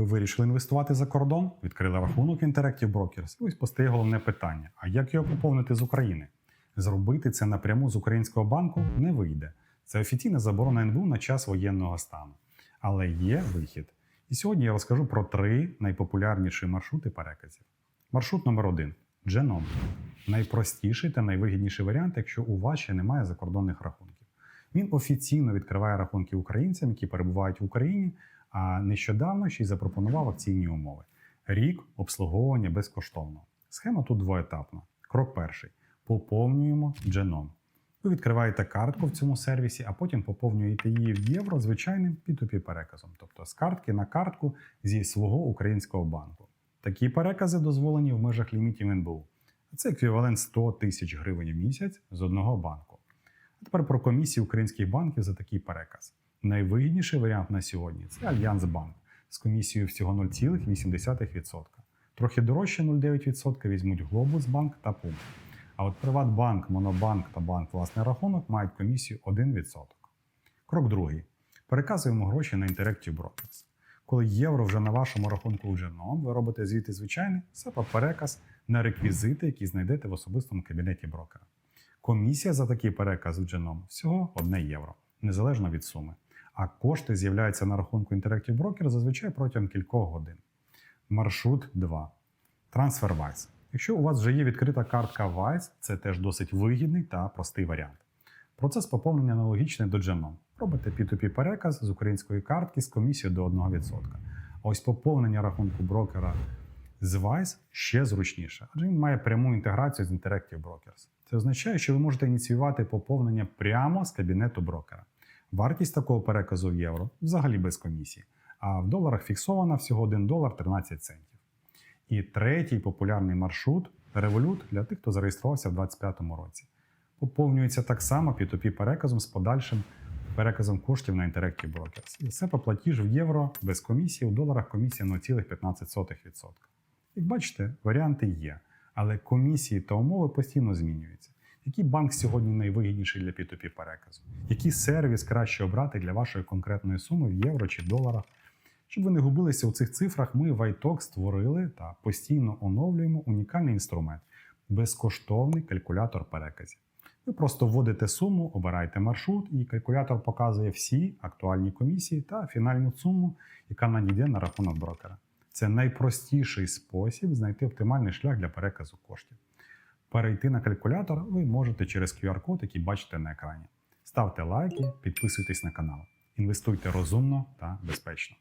Ви вирішили інвестувати за кордон, відкрили рахунок Interactive Brokers. І ось постає головне питання: а як його поповнити з України? Зробити це напряму з українського банку не вийде. Це офіційна заборона НБУ на час воєнного стану. Але є вихід. І сьогодні я розкажу про три найпопулярніші маршрути переказів. Маршрут номер один Genom. Найпростіший та найвигідніший варіант, якщо у вас ще немає закордонних рахунків. Він офіційно відкриває рахунки українцям, які перебувають в Україні, а нещодавно ще й запропонував акційні умови. Рік обслуговування безкоштовно. Схема тут двоетапна. Крок перший: поповнюємо Genom. Ви відкриваєте картку в цьому сервісі, а потім поповнюєте її в євро звичайним P2P переказом, тобто з картки на картку зі свого українського банку. Такі перекази дозволені в межах лімітів НБУ. Це еквівалент 100 тисяч гривень в місяць з одного банку. А тепер про комісії українських банків за такий переказ. Найвигідніший варіант на сьогодні це Альянсбанк з комісією всього 0,8%. Трохи дорожче 0,9% візьмуть Глобусбанк та Пум. А от Приватбанк, Монобанк та банк власний рахунок мають комісію 1%. Крок другий. Переказуємо гроші на Interactive Brokers. Коли євро вже на вашому рахунку вже ном, ви робите звідти звичайний SEPA переказ на реквізити, які знайдете в особистому кабінеті брокера. Комісія за такий переказ в Genom всього 1 євро, незалежно від суми. А кошти з'являються на рахунку Interactive Broker зазвичай протягом кількох годин. Маршрут 2. TransferWise. Якщо у вас вже є відкрита картка Wise, це теж досить вигідний та простий варіант. Процес поповнення аналогічний до Genom. Робите P2P переказ з української картки з комісією до 1%. А ось поповнення рахунку брокера з Wise ще зручніше, адже він має пряму інтеграцію з Interactive Brokers. Це означає, що ви можете ініціювати поповнення прямо з кабінету брокера. Вартість такого переказу в євро взагалі без комісії, а в доларах фіксована всього 1 долар 13 центів. І третій популярний маршрут Revolut для тих, хто зареєструвався в 2025 році. Поповнюється так само P2P переказом з подальшим переказом коштів на Interactive Brokers. І все по платіж в євро без комісії, у доларах комісія 0,15%. Як бачите, варіанти є, але комісії та умови постійно змінюються. Який банк сьогодні найвигідніший для P2P переказу? Який сервіс краще обрати для вашої конкретної суми в євро чи доларах? Щоб ви не губилися у цих цифрах, ми в iTalk створили та постійно оновлюємо унікальний інструмент безкоштовний калькулятор переказів. Ви просто вводите суму, обираєте маршрут, і калькулятор показує всі актуальні комісії та фінальну суму, яка надійде на рахунок брокера. Це найпростіший спосіб знайти оптимальний шлях для переказу коштів. Перейти на калькулятор ви можете через QR-код, який бачите на екрані. Ставте лайки, підписуйтесь на канал. Інвестуйте розумно та безпечно.